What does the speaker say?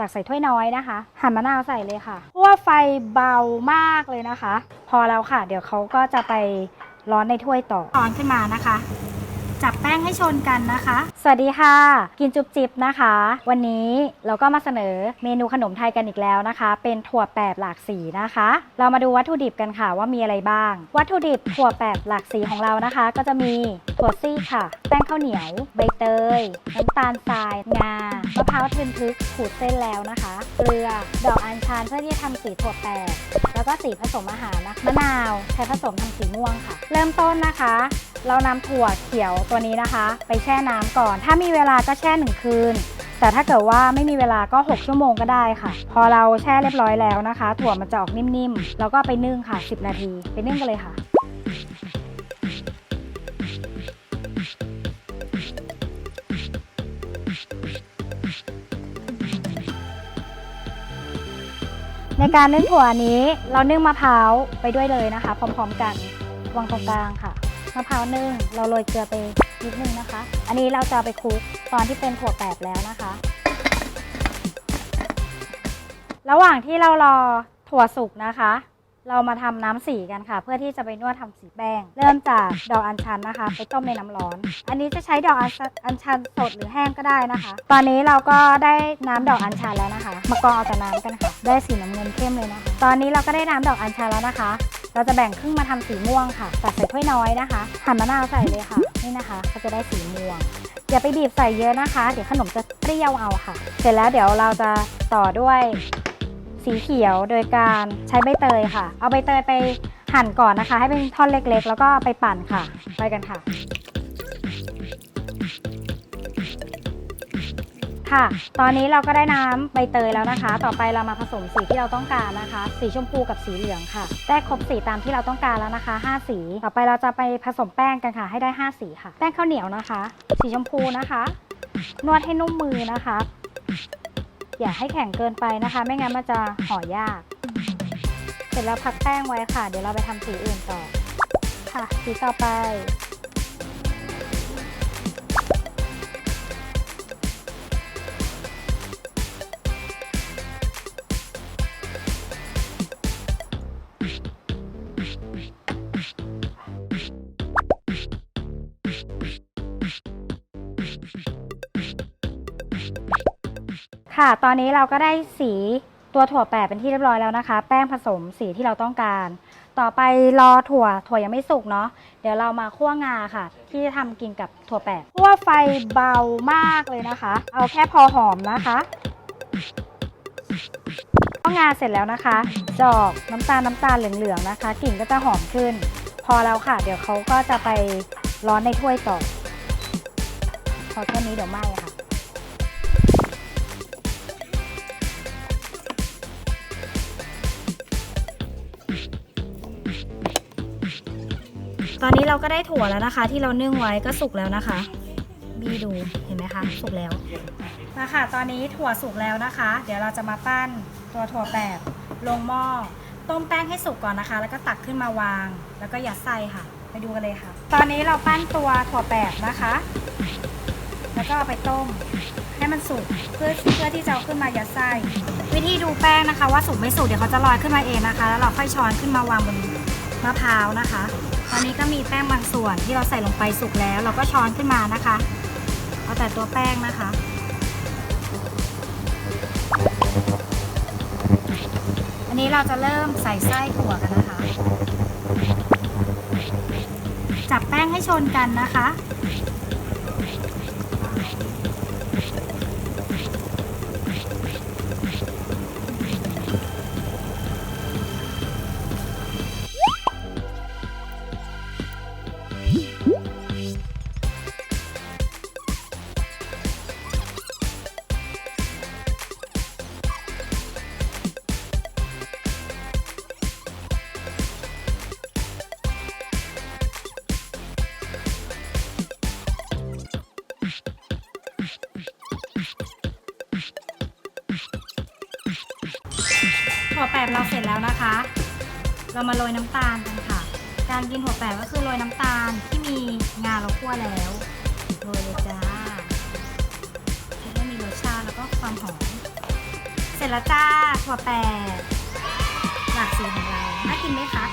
ตักใส่ถ้วยน้อยนะคะ หั่นมะนาวใส่เลยค่ะเพราะว่าไฟเบามากเลยนะคะ พอแล้วค่ะ เดี๋ยวเขาก็จะไปร้อนในถ้วยต่อร้อนขึ้นมานะคะ จับแป้งให้ชนกันนะคะ สวัสดีค่ะ กินจุบจิบนะคะ วันนี้เราก็มาเสนอเมนูขนมไทยกันอีกแล้วนะคะ เป็นถั่วแปบหลากสีนะคะ เรามาดูวัตถุดิบกันค่ะว่ามีอะไรบ้าง วัตถุดิบถั่วแปบหลากสีของเรานะคะ ก็จะมีถั่วซี่ค่ะ แป้งข้าวเหนียว ใบเตยน้ำตาลทราย งามะพร้าวทึนทึกขูดเส้นแล้วนะคะ เกลือ ดอกอัญชันเพื่อที่จะทำสีถั่วแปบแล้วก็สีผสมอาหารนะคะมะนาวใช้ผสมทำสีม่วงค่ะ เริ่มต้นนะคะ เรานำถั่วเขียวตัวนี้นะคะ ไปแช่น้ำก่อน ถ้ามีเวลาก็แช่หนึ่งคืน แต่ถ้าเกิดว่าไม่มีเวลาก็ 6 ชั่วโมงก็ได้ค่ะ พอเราแช่เรียบร้อยแล้วนะคะ ถั่วมันจะออกนิ่มๆ แล้วก็ไปนึ่งค่ะ 10 นาที ไปนึ่งกันเลยค่ะในการนึ่งถั่วนี้เรานึ่งมะพร้าวไปด้วยเลยนะคะ พร้อมๆกันวางตรงกลางค่ะ มะพร้าวนึ่งเราโรยเกลือไปนิดนึงนะคะ อันนี้เราจะไปคลุกตอนที่เป็นถั่วแปบแล้วนะคะ ระหว่างที่เรารอถั่วสุกนะคะ เรามาทำน้ำสีกันค่ะ เพื่อที่จะไปนวดทำสีแป้ง เริ่มจากดอกอัญชันนะคะ ไปต้มในน้ำร้อน อันนี้จะใช้ดอกอัญชันสดหรือแห้งก็ได้นะคะ ตอนนี้เราก็ได้น้ำดอกอัญชันแล้วนะคะ มากรองเอาแต่น้ำกันค่ะ ได้สีน้ำเงินเข้มเลยนะคะ ตอนนี้เราก็ได้น้ำดอกอัญชันแล้วนะคะ เราจะแบ่งครึ่งมาทำสีม่วงค่ะตัดใส่ถ้วยน้อยนะคะ หั่นมะนาวใส่เลยค่ะ นี่นะคะ ก็จะได้สีม่วง อย่าไปบีบใส่เยอะนะคะ เดี๋ยวขนมจะเปรี้ยวเอาค่ะ เสร็จแล้วเดี๋ยวเราจะต่อด้วยสีเขียวโดยการใช้ใบเตยค่ะ เอาใบเตยไปหั่นก่อนนะคะ ให้เป็นท่อนเล็กๆ แล้วก็ไปปั่นค่ะ ไปกันค่ะ ค่ะ ตอนนี้เราก็ได้น้ำใบเตยแล้วนะคะ ต่อไปเรามาผสมสีที่เราต้องการนะคะ สีชมพูกับสีเหลืองค่ะ ได้ครบสีตามที่เราต้องการแล้วนะคะ 5 สี ต่อไปเราจะไปผสมแป้งกันค่ะ ให้ได้ 5 สีค่ะ แป้งข้าวเหนียวนะคะ สีชมพูนะคะ นวดให้นุ่มมือนะคะ อย่าให้แข็งเกินไปนะคะ ไม่งั้นมันจะห่อยาก เสร็จแล้วพักแป้งไว้ค่ะ เดี๋ยวเราไปทำสีอื่นต่อ ค่ะ สีต่อไป ค่ะ ตอนนี้เราก็ได้สีตัวถั่วแปบเป็นที่เรียบร้อยแล้วนะคะ แป้งผสมสีที่เราต้องการ ต่อไปรอถั่วถั่วยังไม่สุกเนาะเดี๋ยวเรามาคั่วงาค่ะ ที่จะทำกินกับถั่วแปบคั่วไฟเบามากเลยนะคะ เอาแค่พอหอมนะคะคั่วงาเสร็จแล้วนะคะจะออกน้ำตาลน้ำตาลเหลืองๆนะคะกลิ่นก็จะหอมขึ้น พอแล้วค่ะ เดี๋ยวเขาก็จะไปร้อนในถ้วยต่อพอแค่นี้เดี๋ยวไหม้ค่ะ ตอนนี้เราก็ได้ถั่วแล้วนะคะ ที่เรานึ่งไว้ก็สุกแล้วนะคะ บีดูเห็นไหมคะสุกแล้วมาค่ะตอนนี้ถั่วสุกแล้วนะคะ เดี๋ยวเราจะมาปั้นตัวถั่วแปบลงหม้อต้มแป้งให้สุกก่อนนะคะ แล้วก็ตักขึ้นมาวาง แล้วก็ยัดไส้ค่ะ ไปดูกันเลยค่ะ ตอนนี้เราปั้นตัวถั่วแปบนะคะ แล้วก็เอาไปต้ม ให้มันสุกเพื่อเพื่อที่จะเอาขึ้นมายัดไส้วิธีดูแป้งนะคะ ว่าสุกไม่สุกเดี๋ยวเขาจะลอยขึ้นมาเองนะคะ แล้วเราค่อยช้อนขึ้นมาวางบนมะพร้าวนะคะ ตอนนี้ก็มีแป้งบางส่วนที่เราใส่ลงไปสุกแล้ว เราก็ช้อนขึ้นมานะคะเอาแต่ตัวแป้งนะคะอันนี้เราจะเริ่มใส่ไส้ถั่วกันนะคะ จับแป้งให้ชนกันนะคะ บเราเสร็จแล้วนะคะ เรามาโรยน้ำตาลกันค่ะ การกินถั่วแปบก็คือโรยน้ำตาลที่มีงาเราคั่วแล้วโรยเลยจ้าจะได้มีรสชาติแล้วก็ความหอมเสร็จแล้วจ้าถั่วแปบหลากสีของเราน่ากินไหมคะ